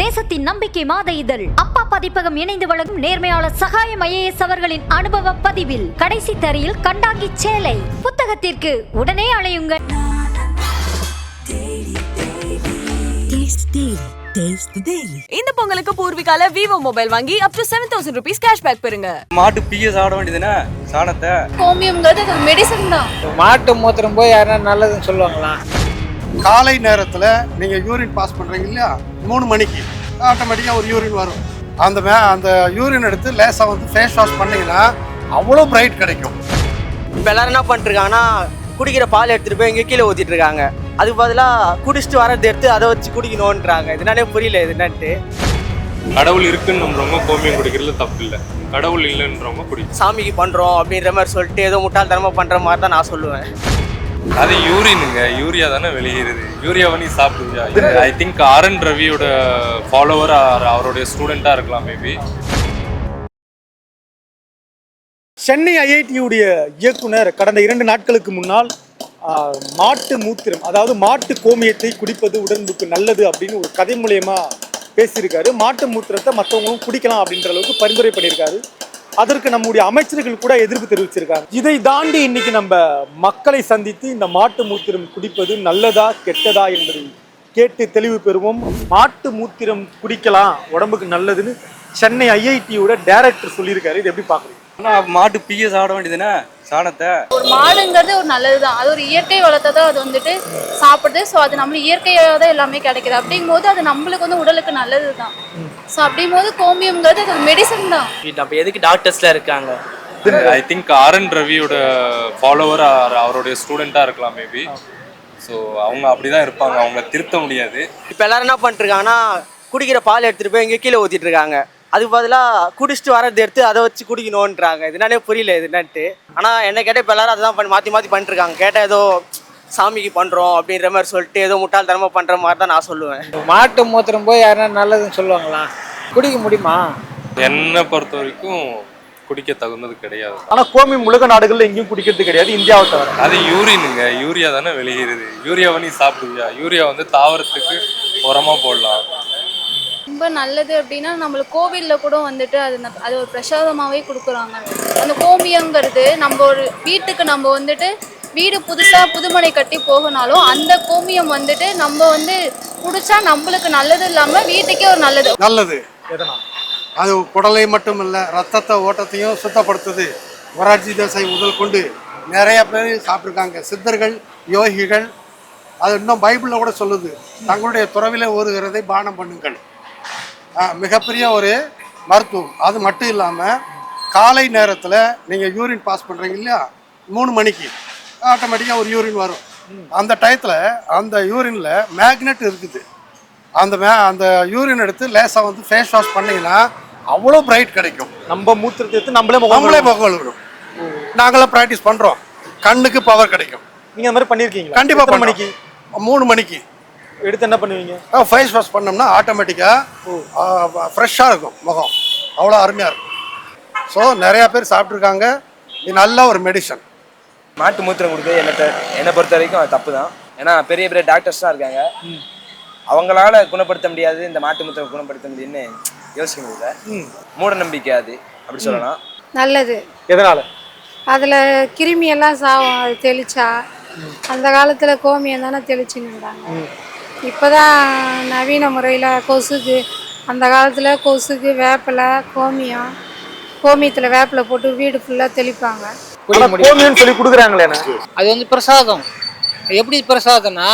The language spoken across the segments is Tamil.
தேசத்தின் நம்பிக்கை மாத இதழ். அப்பா பதிப்பகம் இணைந்து வழங்கும் நேர்மையாளர் சகாயம் ஐஏஎஸ் அவர்களின் அனுபவ பதிவில். கடைசி தரையில் கண்டாங்கி சேலை. புத்தகத்திற்கு உடனே அழையுங்கள். இந்த பொங்கலுக்கு பூர்விகால விவோ மொபைல் வாங்கி up to seven thousand rupees cashback பெறுங்க. மாட்டு பிய சாப்பிட வேண்டியதுதானே சாணத்தை. ஹோமியம்ங்கிறது அது மெடிசன் தான். மாட்டு மூத்திரம் போய் யாருன்னா நல்லதுன்னு சொல்லுவாங்களா? காலை நேரத்தில் நீங்கள் யூரின் பாஸ் பண்ணுறீங்க இல்லையா? மூணு மணிக்கு ஆட்டோமேட்டிக்காக ஒரு யூரின் வரும். அந்த மே அந்த யூரின் எடுத்து லேசாக வந்து ஃபேஸ் வாஷ் பண்ணீங்கன்னா அவ்வளோ பிரைட் கிடைக்கும். இப்போ எல்லாரும் என்ன பண்ணிருக்காங்கன்னா குடிக்கிற பால் எடுத்துட்டு போய் இங்கே கீழே ஊத்திட்டு இருக்காங்க அதுக்கு பதிலாக குடிச்சிட்டு வரதை எடுத்து அதை வச்சு குடிக்கணுன்றாங்க. இது என்னன்னே புரியல இது என்னன்ட்டு. கடவுள் இருக்குன்னு நம்புறவங்க கோமியம் குடிக்கிறதுல தப்பு இல்லை கடவுள் இல்லைன்றவங்க குடிக்கும் சாமிக்கு பண்ணுறோம் அப்படின்ற மாதிரி சொல்லிட்டு ஏதோ முட்டாள்தனமாக பண்ணுற மாதிரி தான் நான் சொல்லுவேன். அது யூரினுங்க. யூரியா தானே வெளியேறுது. யூரியா பண்ணி சாப்பிடுங்க ஐ திங்க் ஆர் என் ரவியோட ஃபாலோவர் அவருடைய ஸ்டூடெண்ட்டாக இருக்கலாம் மேபி சென்னை ஐஐடியுடைய இயக்குனர் கடந்த இரண்டு நாட்களுக்கு முன்னால் மாட்டு மூத்திரம் அதாவது மாட்டு கோமியத்தை குடிப்பது உடம்புக்கு நல்லது அப்படின்னு ஒரு கதை மூலயமா பேசியிருக்காரு. மாட்டு மூத்திரத்தை மற்றவங்களும் குடிக்கலாம் அப்படின்ற அளவுக்கு பரிந்துரை பண்ணியிருக்காரு. அதற்கு நம்முடைய அமைச்சர்கள் கூட எதிர்ப்பு தெரிவிச்சிருக்காங்க. இதை தாண்டி இன்னைக்கு நம்ம மக்களை சந்தித்து இந்த மாட்டு மூத்திரம் குடிப்பது நல்லதா கெட்டதா என்பதை கேட்டு தெளிவு பெறுவோம். மாட்டு மூத்திரம் குடிக்கலாம் உடம்புக்கு நல்லதுன்னு சென்னை ஐஐடியோட டைரக்டர் சொல்லியிருக்காரு. இது எப்படி பார்க்குறீங்க? ஆனால் மாட்டு பிய சாப்பிட வேண்டியதுதானே? சாணத்தை. ஒரு மாடுங்கிறது ஒரு நல்லது தான் அது ஒரு இயற்கை வளத்தை தான் அது வந்துட்டு சாப்பிடுது. ஸோ அது நம்மளுக்கு இயற்கையாக தான் எல்லாமே கிடைக்குது. அப்படிங்கும்போது அது நம்மளுக்கு வந்து உடலுக்கு நல்லது தான் ஸோ அப்படிங்கும்போது கோமியம்ங்கிறது அது ஒரு மெடிசன் தான் அப்போ எதுக்கு டாக்டர்ஸ்லாம் இருக்காங்க? ஐ திங்க் ஆர் என் ரவியோட ஃபாலோவர் அவருடைய ஸ்டூடெண்ட்டாக இருக்கலாம் மேபி ஸோ அவங்க அப்படிதான் இருப்பாங்க. அவங்க திருத்த முடியாது. இப்போ எல்லாரும் என்ன பண்ணிருக்காங்கன்னா குடிக்கிற பால் எடுத்துட்டு போய் இங்கே கீழே ஊத்திட்டு இருக்காங்க அதுக்கு பதிலாக குடிச்சிட்டு வரதை எடுத்து அதை வச்சு குடிக்கணுன்றாங்க இது என்னன்னே புரியல இது என்னன்ட்டு. ஆனால் என்ன கேட்டால் இப்போ எல்லாரும் அதுதான் பண்ணி மாற்றி மாற்றி பண்ணிருக்காங்க கேட்டால் ஏதோ சாமிக்கு பண்ணுறோம் அப்படின்ற மாதிரி சொல்லிட்டு ஏதோ முட்டாள்தனமாக பண்ணுற மாதிரி தான் நான் சொல்லுவேன். மாட்டு மூத்திரம் போய் யாருன்னா நல்லதுன்னு சொல்லுவாங்களா? குடிக்க முடியுமா? என்னை பொறுத்த வரைக்கும் குடிக்க தகுந்தது கிடையாது. ஆனா கோமியம் உலக நாடுகள்ல எங்கேயும் குடிக்கிறது கிடையாது இந்தியாவை தவிர. அது யூரினுங்க. யூரியா தானே வெளியேறுது. யூரியாவை நீ சாப்பிடுவியா? யூரியா வந்து தாவரத்துக்கு உரமா போடலாம். ரொம்ப நல்லது அப்படின்னா நம்மளுக்கு கோவிலில் கூட வந்துட்டு அது அது ஒரு பிரசாதமாகவே கொடுக்குறாங்க. அந்த கோமியங்கிறது நம்ம ஒரு வீட்டுக்கு நம்ம வந்துட்டு வீடு புதுசாக புதுமனை கட்டி போகனாலும் அந்த கோமியம் வந்துட்டு நம்ம வந்து குடிச்சா நம்மளுக்கு நல்லது இல்லாமல் வீட்டுக்கே ஒரு நல்லது. நல்லது. அது குடலை மட்டும் இல்லை ரத்தத்தை ஓட்டத்தையும் சுத்தப்படுத்துது. மொரார்ஜி தேசாய் முதல் கொண்டு நிறைய பேர் சாப்பிட்ருக்காங்க சித்தர்கள் யோகிகள் அது இன்னும் பைபிளில் கூட சொல்லுது. தங்களுடைய துறவில ஓருகிறதை பானம் பண்ணுங்கள். மிகப்பெரிய ஒரு மருத்துவம். அது மட்டும் இல்லாமல் காலை நேரத்தில் நீங்கள் யூரின் பாஸ் பண்ணுறீங்க இல்லையா? மூணு மணிக்கு. ஆட்டோமேட்டிக்காக ஒரு யூரின் வரும். அந்த டயத்தில் அந்த யூரினில் மேக்னெட் இருக்குது. அந்த மே அந்த யூரின் எடுத்து லேசாக வந்து ஃபேஸ் வாஷ் பண்ணீங்கன்னா அவ்வளோ பிரைட் கிடைக்கும். நம்ம மூத்திரத்தை எடுத்து நம்மளே நம்மளே. முகம் விடும் நாங்களாம் ப்ராக்டிஸ் பண்ணுறோம் கண்ணுக்கு பவர் கிடைக்கும். நீங்க அந்த மாதிரி பண்ணிருக்கீங்களா? கண்டிப்பாக மணிக்கு? மூணு மணிக்கு. எடுத்து என்ன பண்ணுவீங்க? ஃபேஸ் வாஷ் பண்ணோம்னா ஆட்டோமேட்டிக்காக ஃப்ரெஷ்ஷாக இருக்கும் முகம். அவ்வளோ அருமையாக இருக்கும். ஸோ நிறையா பேர் சாப்பிட்ருக்காங்க இது நல்ல ஒரு மெடிசன் மாட்டு மூத்திரம் கொடுக்குறது என்னை த- என்னை பொறுத்த வரைக்கும் அது தப்பு தான். ஏன்னா பெரிய பெரிய டாக்டர்ஸ்லாம் இருக்காங்க. அவங்களால குணப்படுத்த முடியாது இந்த மாட்டு மூத்திரம் குணப்படுத்த முடியும்னு யோசிக்க முடியல. மூட நம்பிக்கை அது அப்படி சொல்லலாம். நல்லது. எதனால? அதில் கிருமியெல்லாம் சாவும் அது தெளிச்சா அந்த காலத்தில் கோமியம் தானே தெளிச்சுன்னு இருந்தாங்க. இப்போ தான் நவீன முறையில் கொசுக்கு அந்த காலத்தில் கொசுக்கு வேப்பிலை கோமியம் கோமியத்தில் வேப்பிலை போட்டு வீடு ஃபுல்லாக தெளிப்பாங்க. கோமியம்னு சொல்லி கொடுக்குறாங்களே அது வந்து பிரசாதம். எப்படி பிரசாதம்னா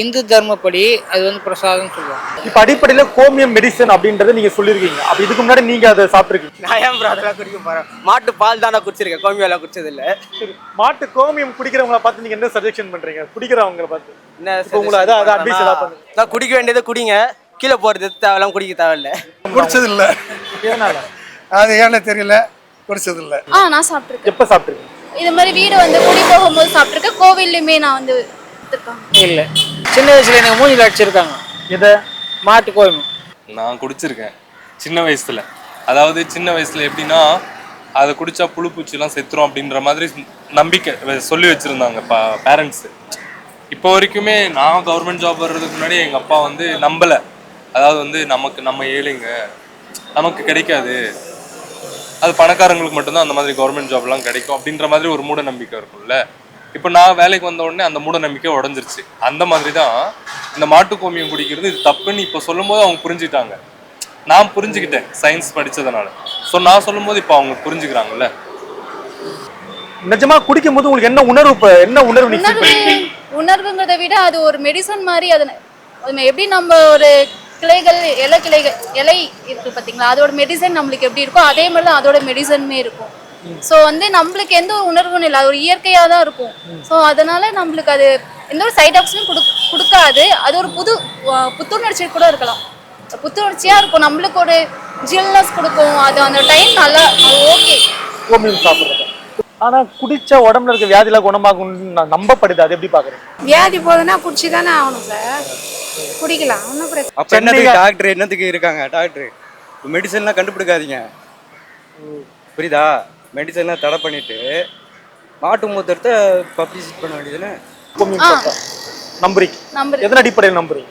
இந்து தர்மப்படி அது வந்து பிரசாதம் சொல்லுவாங்க. இப்ப அடிப்படையில கோமியம் மெடிசன் அப்படின்றத நீங்க சொல்லிருக்கீங்க. அப்ப இதுக்கு முன்னாடி நீங்க அதை சாப்பிட்டுருக்கீங்க. நான் ஏன் அதெல்லாம் குடிக்க போகிறேன் மாட்டு பால் தான் குடிச்சிருக்கேன். கோமியெல்லாம் குடிச்சது இல்லை சரி மாட்டு கோமியம் குடிக்கிறவங்கள பார்த்து நீங்க என்ன சஜஷன் பண்றீங்க? குடிக்கிறவங்கள பார்த்து. என்ன உங்களை advice ஏதாவது பண்ணுங்க. நான் குடிக்க வேண்டியதை குடிங்க. கீழே போகிறது தேவையெல்லாம் குடிக்க தேவையில்ல. குடிச்சதில்ல. எதனால? அது ஏன்னு தெரியல. குடிச்சதில்லை. ஆ நான் சாப்பிட்ருக்கேன் எப்ப சாப்பிட்டுருக்கீங்க? இது மாதிரி வீடு வந்து குடி போகும்போது சாப்பிட்ருக்கேன் கோவில்லையுமே நான் வந்து இல்லை. சின்ன வயசுல எனக்கு மூஞ்சில் அடிச்சிருக்காங்க. எதை மாட்டு கோமியம் நான் குடிச்சிருக்கேன். சின்ன வயசுல. அதாவது சின்ன வயசுல எப்படின்னா அதை குடிச்சா புழு பூச்சிலாம் செத்துரும் அப்படின்ற மாதிரி நம்பிக்கை சொல்லி வச்சிருந்தாங்க பேரண்ட்ஸ் இப்போ வரைக்குமே நான் கவர்மெண்ட் ஜாப் வர்றதுக்கு முன்னாடி எங்க அப்பா வந்து நம்பல. அதாவது வந்து நமக்கு நம்ம ஏழைங்க. நமக்கு கிடைக்காது. அது பணக்காரங்களுக்கு மட்டும்தான் அந்த மாதிரி கவர்மெண்ட் ஜாப்லாம் கிடைக்கும் அப்படின்ற மாதிரி ஒரு மூட நம்பிக்கை இருக்கும்ல. இப்போ நான் வேலைக்கு வந்த உடனே அந்த மூட நம்பிக்கை உடஞ்சிருச்சு. அந்த மாதிரி தான் இந்த மாட்டு கோமியம் குடிக்கிறது இது தப்புன்னு இப்போ சொல்லும்போது அவங்க புரிஞ்சுட்டாங்க நான் புரிஞ்சுக்கிட்டேன் சயின்ஸ் படிச்சதுனால. ஸோ நான் சொல்லும்போது இப்போ அவங்க புரிஞ்சுக்கிறாங்கல்ல. நிஜமா குடிக்கும் போது உங்களுக்கு என்ன உணர்வு இப்ப? என்ன உணர்வு நீங்க feel உணர்வு பண்றீங்க? உணர்வுங்கிறத விட அது ஒரு மெடிசன் மாதிரி அது எப்படி நம்ம ஒரு கிளைகள் இலை கிளைகள் இலை இருக்கு பார்த்தீங்களா அதோட மெடிசன் நம்மளுக்கு எப்படி இருக்கோ அதே மாதிரி தான் அதோட மெடிசனுமே இருக்கும். ஸோ வந்து நம்மளுக்கு எந்த ஒரு உணர்வும் இல்லை. அது ஒரு இயற்கையாக தான் இருக்கும். ஸோ அதனால நம்மளுக்கு அது எந்த ஒரு சைட் எஃபெக்ட்ஸும் கொடு கொடுக்காது. அது ஒரு புது புத்துணர்ச்சி கூட இருக்கலாம். புத்துணர்ச்சியாக இருக்கும். நம்மளுக்கு ஒரு ஜில்னஸ் கொடுக்கும். அது அந்த டைம் நல்லா ஓகே சாப்பிட்றது. ஆனா குடிச்ச உடம்புல இருக்க வியாதிலாம் குணமாகும்னு நான் நம்பப்படுது. அது எப்படி பாக்குறேன் வியாதி போகுதுன்னா குடிச்சு தானே ஆகணும் சார். குடிக்கலாம் ஒன்றும் பிரச்சனை அப்போ என்னதுக்கு டாக்டர் என்னத்துக்கு இருக்காங்க? டாக்டர் மெடிசன்லாம் கண்டுபிடிக்காதீங்க. புரியுதா? மெடிசன்லாம் தடை பண்ணிட்டு மாட்டு மூத்திரத்தை பப்ளிசிட் பண்ண வேண்டியதுன்னு நம்புறீங்க. எதன் அடிப்படையில் நம்புறீங்க?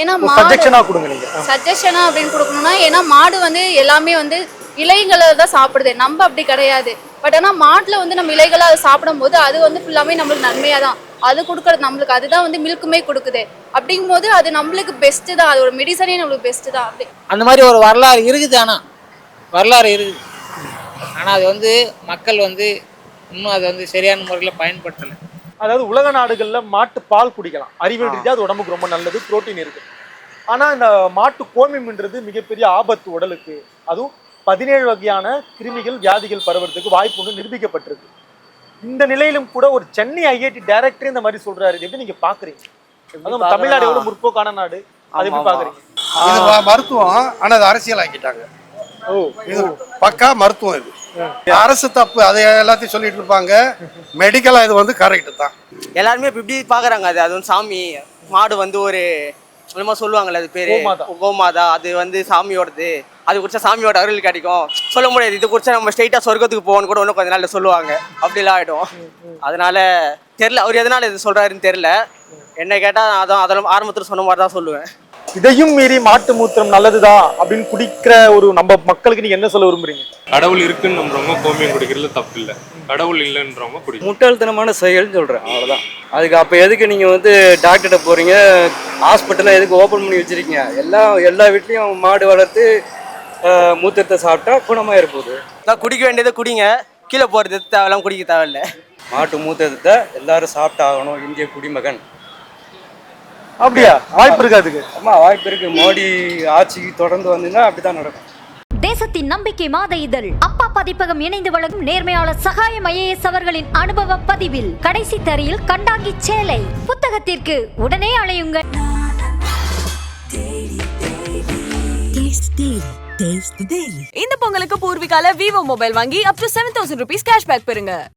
ஏன்னா சஜஷனா கொடுங்க நீங்க. சஜஷனா அப்படின்னு கொடுக்கணும்னா ஏன்னா மாடு வந்து எல்லாமே வந்து இலைகளை தான் சாப்பிடுது. நம்ம அப்படி கிடையாது. பட் ஆனால் மாட்டில் வந்து நம்ம இலைகளை அதை சாப்பிடும்போது அது வந்து ஃபுல்லாமே நம்மளுக்கு நன்மையாக தான். அது கொடுக்கறது நம்மளுக்கு அதுதான் வந்து மில்க்குமே கொடுக்குது. அப்படிங்கும்போது அது நம்மளுக்கு பெஸ்ட்டு தான். அதோட மெடிசனே நம்மளுக்கு பெஸ்ட்டு தான். அப்படி. அந்த மாதிரி ஒரு வரலாறு இருக்குது ஆனால் வரலாறு இருக்குது. ஆனால் அது வந்து மக்கள் வந்து இன்னும் அதை வந்து சரியான முறையில் பயன்படுத்தலை. அதாவது உலக நாடுகள்ல மாட்டு பால் குடிக்கலாம். அறிவியல் ரீதியா அது உடம்புக்கு ரொம்ப நல்லது புரோட்டீன் இருக்கு. ஆனா இந்த மாட்டு கோமியம்ன்றது மிகப்பெரிய ஆபத்து உடலுக்கு. அதுவும் பதினேழு வகையான கிருமிகள் வியாதிகள் பரவுறதுக்கு வாய்ப்பு உண்டு நிரூபிக்கப்பட்டிருக்கு. இந்த நிலையிலும் கூட ஒரு சென்னை ஐஐடி டைரக்டர் இந்த மாதிரி சொல்றாரு. எப்படி நீங்க பாக்குறீங்க? அதுவும் தமிழ்நாடு எவ்வளவு முற்போக்கான நாடு? அதை எப்படி. பாக்குறீங்க? இது மருத்துவம். ஆனா அது அரசியல் ஆக்கிட்டாங்க. ஓ. இது பக்கா மருத்துவம் இது. அரசு தப்பு அதை எல்லாத்தையும் சொல்லிட்டு இருப்பாங்க. மெடிக்கலா இது வந்து கரெக்ட் தான். எல்லாருமே இப்ப இப்படி பாக்குறாங்க. அது அது வந்து சாமி மாடு வந்து ஒரு என்னமோ சொல்லுவாங்கல்ல அது பேரு. கோமாதா. அது வந்து சாமியோடது. அது குடிச்சா சாமியோட அருள் கிடைக்கும். சொல்ல முடியாது. இது குடிச்சா நம்ம ஸ்ட்ரைட்டா சொர்க்கத்துக்கு போகணும் கூட இன்னும் கொஞ்ச நாள்ல சொல்லுவாங்க. அப்படிலாம் ஆயிடும். அதனால தெரியல. அவர் எதனால இது சொல்றாருன்னு தெரியல. என்ன கேட்டா நான் அதான் அதெல்லாம் ஆரம்பத்துல சொன்ன மாதிரி தான் சொல்லுவேன். இதையும் மீறி மாட்டு மூத்திரம் நல்லதுதான் அப்படின்னு குடிக்கிற ஒரு நம்ம மக்களுக்கு நீங்க என்ன சொல்ல விரும்புறீங்க? கடவுள் இருக்குன்னு நம்புறவங்க கோமியம் குடிக்கிறதுல தப்பு இல்லை. கடவுள் இல்லைன்றவங்க குடிக்கணும். முட்டாள்தனமான செயல்னு சொல்கிறேன் அவ்வளோதான் அதுக்கு அப்போ எதுக்கு நீங்கள் வந்து டாக்டர்கிட்ட போகிறீங்க ஹாஸ்பிட்டலில் எதுக்கு ஓப்பன் பண்ணி வச்சுருக்கீங்க? எல்லாம் எல்லா வீட்லேயும் மாடு வளர்த்து மூத்திரத்தை சாப்பிட்டா குணமாக இருப்போகுது நான் குடிக்க வேண்டியதை குடிங்க. கீழே போறது தேவையில்லாம் குடிக்க தேவையில்ல. மாட்டு மூத்திரத்தை எல்லாரும் சாப்பிட்டாகணும். இந்திய குடிமகன். அப்படியா? வாய்ப்பு இருக்கு அதுக்கு? ஆமாம் வாய்ப்பு இருக்கு. மோடி ஆட்சிக்கு தொடர்ந்து வந்தீங்கன்னா அப்படி தான் நடக்கும். தேசத்தின் நம்பிக்கை மாத இதழ். அப்பா பதிப்பகம் இணைந்து வழங்கும் நேர்மையாளர் சகாயம் ஐஏஎஸ் அவர்களின் அனுபவ பதிவில். கடைசி தரையில் கண்டாங்கி சேலை. புத்தகத்திற்கு உடனே அழையுங்கள் டேஸ்ட் இந்த பொங்கலுக்கு பூர்விகால விவோ மொபைல் வாங்கி up to seven thousand rupees cashback பெறுங்க.